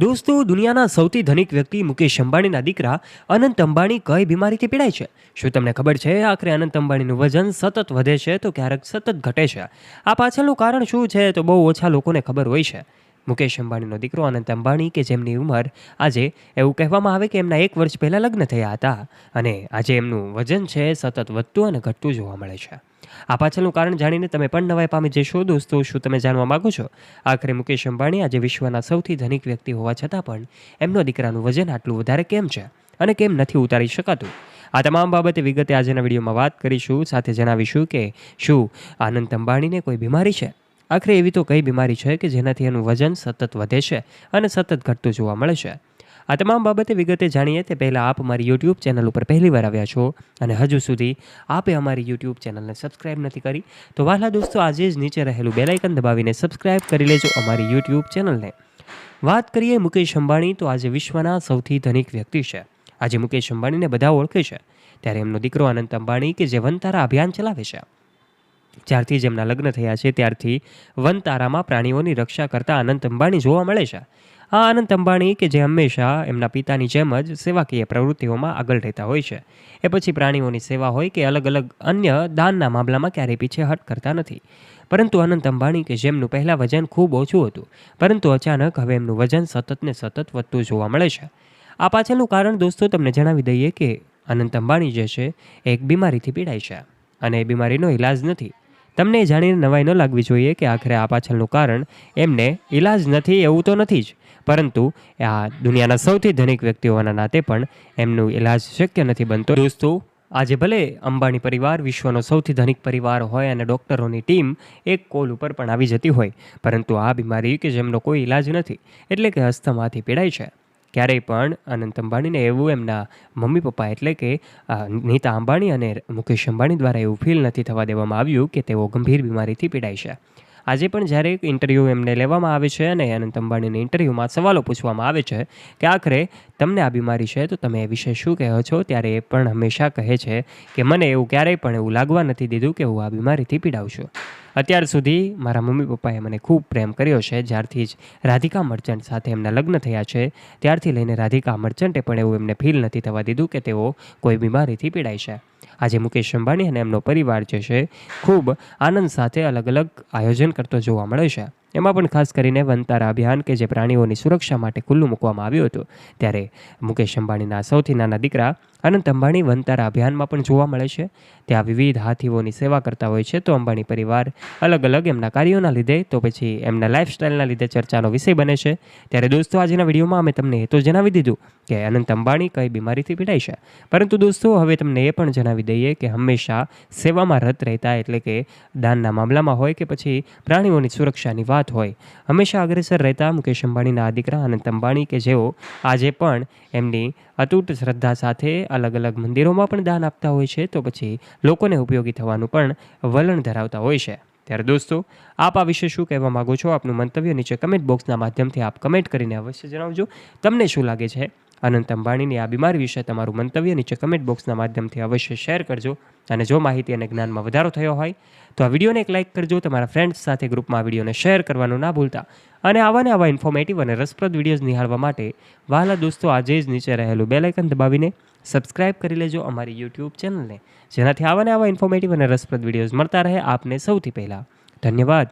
દોસ્તો, દુનિયાના સૌથી ધનિક વ્યક્તિ મુકેશ અંબાણીના દીકરા અનંત અંબાણી કઈ બીમારીથી પીડાય છે? શું તમને ખબર છે? આખરે અનંત અંબાણીનું વજન સતત વધે છે તો ક્યારેક સતત ઘટે છે. આ પાછળનું કારણ શું છે? તો બહુ ઓછા લોકોને ખબર હોય છે. મુકેશ અંબાણીનો દીકરો અનંત અંબાણી કે જેમની ઉંમર આજે એવું કહેવામાં આવે કે એમના એક વર્ષ પહેલાં લગ્ન થયા હતા અને આજે એમનું વજન છે, સતત વધતું અને ઘટતું જોવા મળે છે. આ પાછળનું કારણ જાણીને તમે પણ નવાઈ પામી જશો દોસ્તો, શું તમે જાણવા માગો છો? આખરે મુકેશ અંબાણી આજે વિશ્વના સૌથી ધનિક વ્યક્તિ હોવા છતાં પણ એમનો દીકરાનું વજન આટલું વધારે કેમ છે અને કેમ નથી ઉતારી શકાતું? આ તમામ બાબતે વિગતે આજના વિડીયોમાં વાત કરીશું, સાથે જણાવીશું કે શું આનંદ અંબાણીને કોઈ બીમારી છે? આખરે એવી તો કઈ બીમારી છે કે જેનાથી એનું વજન સતત વધે છે અને સતત ઘટતું જોવા મળે છે. આ તમામ બાબતે વિગતે જાણીએ તે પહેલાં આપ અમારી યુટ્યુબ ચેનલ ઉપર પહેલી વાર આવ્યા છો અને હજુ સુધી આપે અમારી યુટ્યુબ ચેનલને સબસ્ક્રાઇબ નથી કરી તો વાલા દોસ્તો, આજે જ નીચે રહેલું બેલાઇકન દબાવીને સબસ્ક્રાઇબ કરી લેજો અમારી યુટ્યુબ ચેનલને વાત કરીએ મુકેશ અંબાણી, તો આજે વિશ્વના સૌથી ધનિક વ્યક્તિ છે. આજે મુકેશ અંબાણીને બધા ઓળખે છે. ત્યારે એમનો દીકરો અનંત અંબાણી કે જે વનતારા અભિયાન ચલાવે છે. જ્યારથી જેમના લગ્ન થયા છે, ત્યારથી વનતારામાં પ્રાણીઓની રક્ષા કરતા અનંત અંબાણી જોવા મળે છે. આ અનંત અંબાણી કે જે હંમેશા એમના પિતાની જેમ જ સેવાકીય પ્રવૃત્તિઓમાં આગળ રહેતા હોય છે. એ પછી પ્રાણીઓની સેવા હોય કે અલગ અલગ અન્ય દાનના મામલામાં ક્યારેય પીછેહટ કરતા નથી. પરંતુ અનંત અંબાણી કે જેમનું પહેલાં વજન ખૂબ ઓછું હતું, પરંતુ અચાનક હવે એમનું વજન સતત ને સતત વધતું જોવા મળે છે. આ પાછળનું કારણ દોસ્તો તમને જણાવી દઈએ કે અનંત અંબાણી જે છે, એક બીમારીથી પીડાય છે. અને એ બીમારીનો ઈલાજ નથી. તમને જાણીને નવાઈ ન લાગવી જોઈએ કે આખરે આ પાછળનું કારણ એમને ઈલાજ નથી, એવું તો નથી જ. પરંતુ આ દુનિયાના સૌથી ધનિક વ્યક્તિઓના નાતે પણ એમનું ઈલાજ શક્ય નથી બનતો. દોસ્તો, આજે ભલે અંબાણી પરિવાર વિશ્વનો સૌથી ધનિક પરિવાર હોય અને ડૉક્ટરોની ટીમ એક કોલ ઉપર પણ આવી જતી હોય, પરંતુ આ બીમારી કે જેમનો કોઈ ઈલાજ નથી, એટલે કે અસ્થમાથી પીડાય છે. ક્યારેય પણ અનંત અંબાણીને એવું એમના મમ્મી પપ્પા એટલે કે નીતા અંબાણી અને મુકેશ અંબાણી દ્વારા એવું ફીલ નથી થવા દેવામાં આવ્યું કે તેઓ ગંભીર બીમારીથી પીડાય છે. આજે પણ જ્યારે ઇન્ટરવ્યૂ એમને લેવામાં આવે છે અને અનંત અંબાણીને ઇન્ટરવ્યૂમાં સવાલો પૂછવામાં આવે છે કે આખરે તમને આ બીમારી છે, તો તમે એ વિશે શું કહો છો? ત્યારે એ પણ હંમેશા કહે છે કે મને એવું ક્યારેય પણ એવું લાગવા નથી દીધું કે હું આ બીમારીથી પીડાઉં છું. અત્યાર સુધી મારા મમ્મી પપ્પાએ મને ખૂબ પ્રેમ કર્યો છે, જ્યારથી જ રાધિકા મર્ચન્ટ સાથે એમના લગ્ન થયા છે. ત્યારથી લઈને રાધિકા મર્ચન્ટે પણ એવું એમને ફીલ નથી થવા દીધું કે તેઓ કોઈ બીમારીથી પીડાય છે. આજે મુકેશ અંબાણી અને એમનો પરિવાર જે છે, ખૂબ આનંદ સાથે અલગ અલગ આયોજન કરતો જોવા મળે છે. એમાં પણ ખાસ કરીને વનતારા અભિયાન કે જે પ્રાણીઓની સુરક્ષા માટે ખુલ્લું મૂકવામાં આવ્યું હતું. ત્યારે મુકેશ અંબાણીના સૌથી નાના દીકરા અનંત અંબાણી વનતારા અભિયાનમાં પણ જોવા મળે છે. ત્યાં વિવિધ હાથીઓની સેવા કરતા હોય છે તો અંબાણી પરિવાર અલગ અલગ એમના કાર્યોના લીધે તો પછી એમના લાઇફસ્ટાઈલના લીધે ચર્ચાનો વિષય બને છે. ત્યારે દોસ્તો, આજના વિડીયોમાં અમે તમને એ તો જણાવી દીધું કે અનંત અંબાણી કઈ બીમારીથી પીડાય છે. પરંતુ દોસ્તો, હવે તમને એ પણ જણાવી દઈએ કે હંમેશા સેવામાં રત રહેતા એટલે કે દાનના મામલામાં હોય કે પછી પ્રાણીઓની સુરક્ષાની વાત હોય. હંમેશા અગ્રેસર રહેતા મુકેશ અંબાણીના આ દીકરા અનંત અંબાણી કે જેઓ આજે પણ એમની અતૂટ શ્રદ્ધા સાથે અલગ અલગ મંદિરોમાં પણ દાન આપતા હોય છે, તો પછી લોકોને ઉપયોગી થવાનું પણ વલણ ધરાવતા હોય છે. ત્યારે દોસ્તો, આપ આ વિશે શું કહેવા માગો છો? આપનું મંતવ્ય નીચે કમેન્ટ બોક્સના માધ્યમથી આપ કમેન્ટ કરીને અવશ્ય જણાવજો. તમને શું લાગે છે? અનંત અંબાણીની આ બીમારી વિશે તમારું મંતવ્ય નીચે કમેન્ટ બોક્સના માધ્યમથી અવશ્ય શેર કરજો. અને જો માહિતી અને જ્ઞાનમાં વધારો થયો હોય, તો આ વિડીયોને એક લાઇક કરજો, તમારા ફ્રેન્ડ્સ સાથે ગ્રુપમાં આ વિડીયોને શેર કરવાનું ના ભૂલતા. અને આવા ને આવા ઇન્ફોર્મેટિવ અને રસપ્રદ વિડીયોઝ નિહાળવા માટે વહાલા દોસ્તો આજે જ નીચે રહેલું બેલાઇકન દબાવીને સબસ્ક્રાઇબ કરી લેજો અમારી યુટ્યુબ ચેનલને જેનાથી આવા ને આવા ઇન્ફોર્મેટિવ અને રસપ્રદ વિડીયોઝ મળતા રહે આપને સૌથી પહેલાં. ધન્યવાદ.